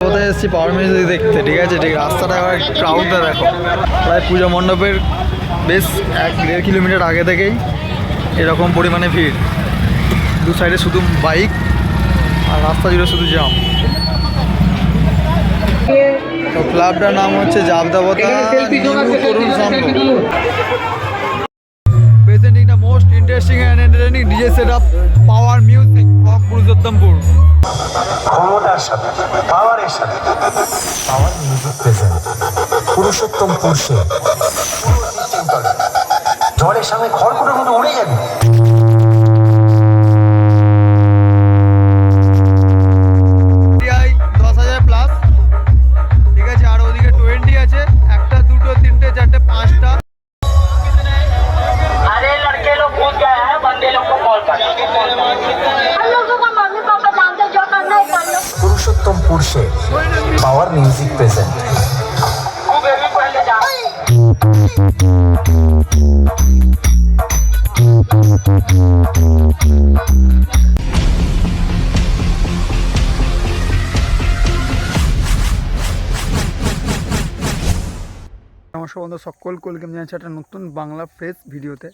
কোথায় এসেছি power music দেখতে, ঠিক আছে? ঠিক, রাস্তাটা এবার ক্রাউডটা দেখো। প্রায় পুজো মণ্ডপের বেশ এক দেড় কিলোমিটার আগে থেকেই এরকম পরিমাণে ভিড়। দু সাইডে শুধু বাইক আর রাস্তা জুড়ে শুধু জাম ক্লাবটার নাম হচ্ছে জাবদাবতা তরুণ the most interesting and entertaining DJ set up power music from Purushottampur ক্ষমতার সাথে পাওয়ারের সাথে। পাওয়ার মিউজিক প্রেজেন্ট পুরুষোত্তমপুর সে ঝড়ের সামনে খড়কুটো মতো উড়ে যাবে। পড়ছে পাওয়ার মিউজিক প্রেজেন্ট নমস্কার বন্ধু, সকল কলকেম জানাচ্ছি একটা নতুন বাংলা ফ্রেশ ভিডিওতে।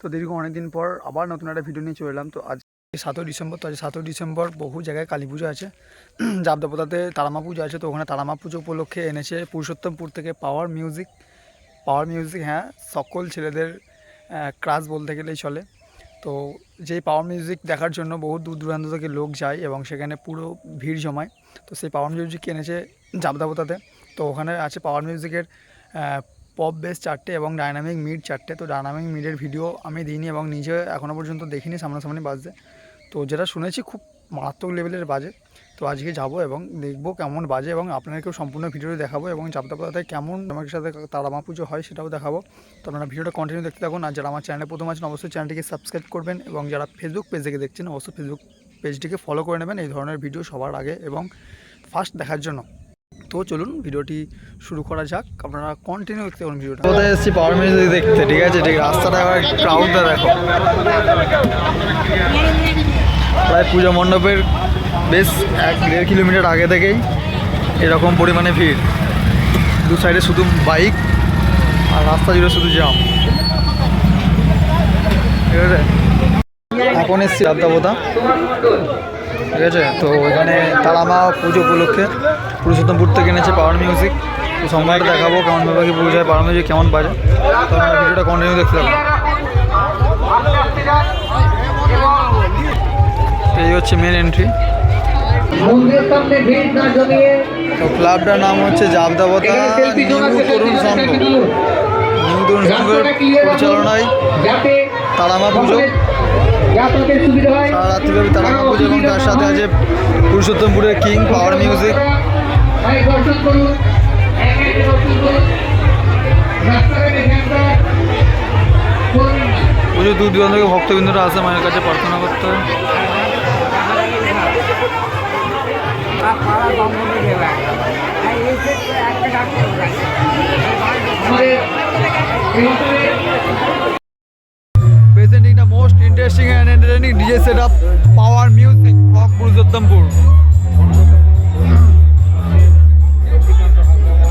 তো দীর্ঘ অনেকদিন পর আবার নতুন একটা ভিডিও নিয়ে চলে এলাম। তো আজ সাতই ডিসেম্বর, তো আছে সাতই ডিসেম্বর বহু জায়গায় কালী পুজো আছে। জাবদাপোতাতে তারামা পুজো আছে, তো ওখানে তারামা পুজো উপলক্ষে এনেছে পুরুষোত্তমপুর থেকে পাওয়ার মিউজিক পাওয়ার মিউজিক হ্যাঁ সকল ছেলেদের ক্রাশ বলতে গেলেই চলে। তো যেই পাওয়ার মিউজিক দেখার জন্য বহু দূর দূরান্ত থেকে লোক যায় এবং সেখানে পুরো ভিড় জমায়, তো সেই পাওয়ার মিউজিক এনেছে জাবদাপোতাতে তো ওখানে আছে পাওয়ার মিউজিকের পপ বেস চারটে এবং ডাইনামিক মিড চারটে। তো ডাইনামিক মিডের ভিডিও আমি দিইনি এবং নিজে এখনও পর্যন্ত দেখিনি, সামনাসামনি বাজতে তো যেটা শুনেছি খুব মারাত্মক লেভেলের বাজে। তো আজকে যাব এবং দেখব কেমন বাজে এবং আপনাদেরকেও সম্পূর্ণ ভিডিওটি দেখাবো এবং জাবদাপাতায় কেমন আমার সাথে তারামা পুজো হয় সেটাও দেখাবো। তো আপনারা ভিডিওটা কন্টিনিউ দেখতে থাকুন আর যারা আমার চ্যানেলে প্রথম আছেন, অবশ্যই চ্যানেলটিকে সাবস্ক্রাইব করবেন এবং যারা ফেসবুক পেজ থেকে দেখছেন, অবশ্যই ফেসবুক পেজটিকে ফলো করে নেবেন এই ধরনের ভিডিও সবার আগে এবং ফার্স্ট দেখার জন্য। তো চলুন ভিডিওটি শুরু করা যাক। আপনারা কন্টিনিউ দেখতে পারেন ভিডিওটা কোথায় এসেছি পাওয়ার মিউজিক দেখতে? ঠিক আছে, ঠিক রাস্তাটা ক্রাউডটা দেখো। প্রায় পুজো মণ্ডপের বেশ এক দেড় কিলোমিটার আগে থেকেই এরকম পরিমাণে ভিড়। দু সাইডে শুধু বাইক আর রাস্তা জুড়ে শুধু জাম ঠিক আছে? এখন এসছি রাবদাবোদা ঠিক আছে? তো এখানে তারামা পুজো উপলক্ষে পুরুষোত্তমপুর থেকে এনেছে পাওয়ার মিউজিক তো সম্রাট দেখাবো কেমনভাবে কি পুজো হয় পাওয়ার মিউজিক কেমন বাজে। তো আপনারা ভিডিওটা কন্টিনিউ দেখতে থাকুন এই হচ্ছে মেন এন্ট্রি তো ক্লাবটার নাম হচ্ছে জাবদাবতা নিউ তরুণ সংঘ। নিউ তরুণ সংঘের পরিচালনায় তারামা পুজো। সারা রাত্রিব্যাপী তারামা পুজো এবং তার সাথে আছে পুরুষোত্তমপুরের কিং পাওয়ার মিউজিক। পুজো দূর দূরান্ত থেকে ভক্তবৃন্দরা আসে মায়ের কাছে প্রার্থনা করতে অঞ্চলে presenting the most interesting and entertaining DJ setup, Power Music from Purushottampur.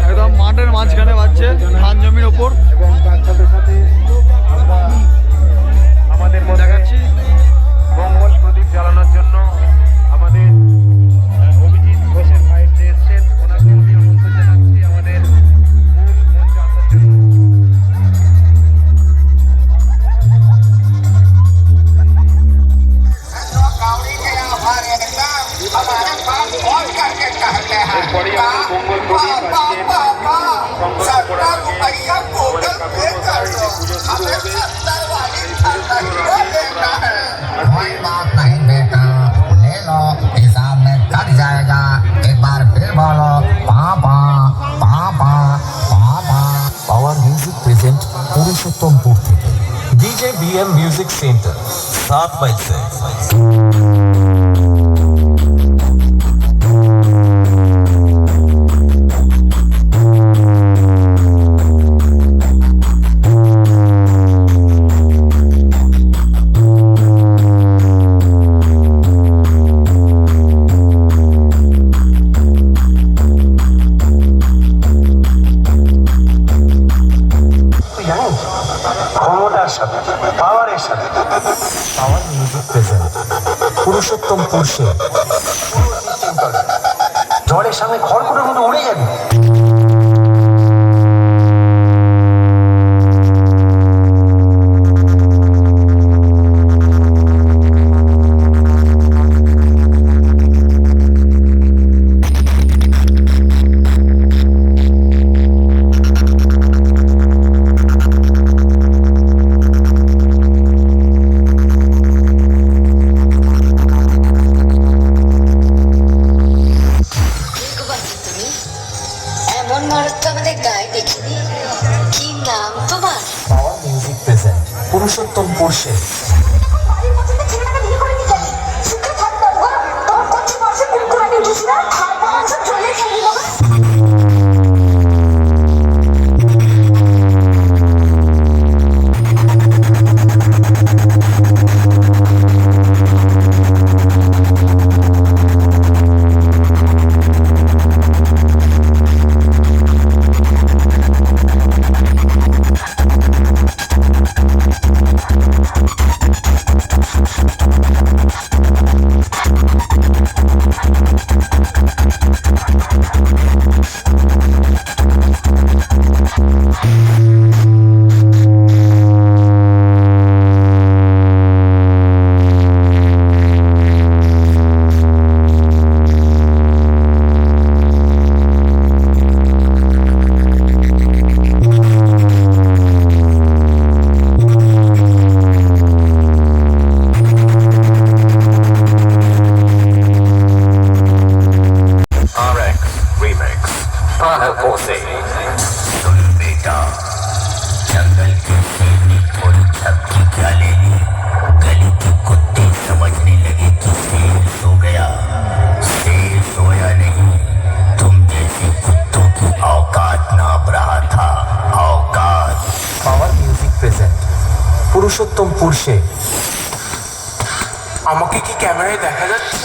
একদম মাঠের মাঝখানে বাজছে ধান জমির ওপর এবং তার সাথে সাথে सरकार जाएगा एक बार फिर बोलो पापा music present Purushottampur the DJ B M music centre, सात मई से। একদম পুরুষ জলের সামনে খড়কুটোর মতো উড়ে যাবে। পুরুষোত্তম পুরুষের প্রেজেন্ট পুরুষোত্তম পুরুষে আমাকে কি ক্যামেরায় দেখা যাচ্ছে?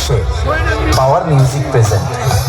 Akshay power music present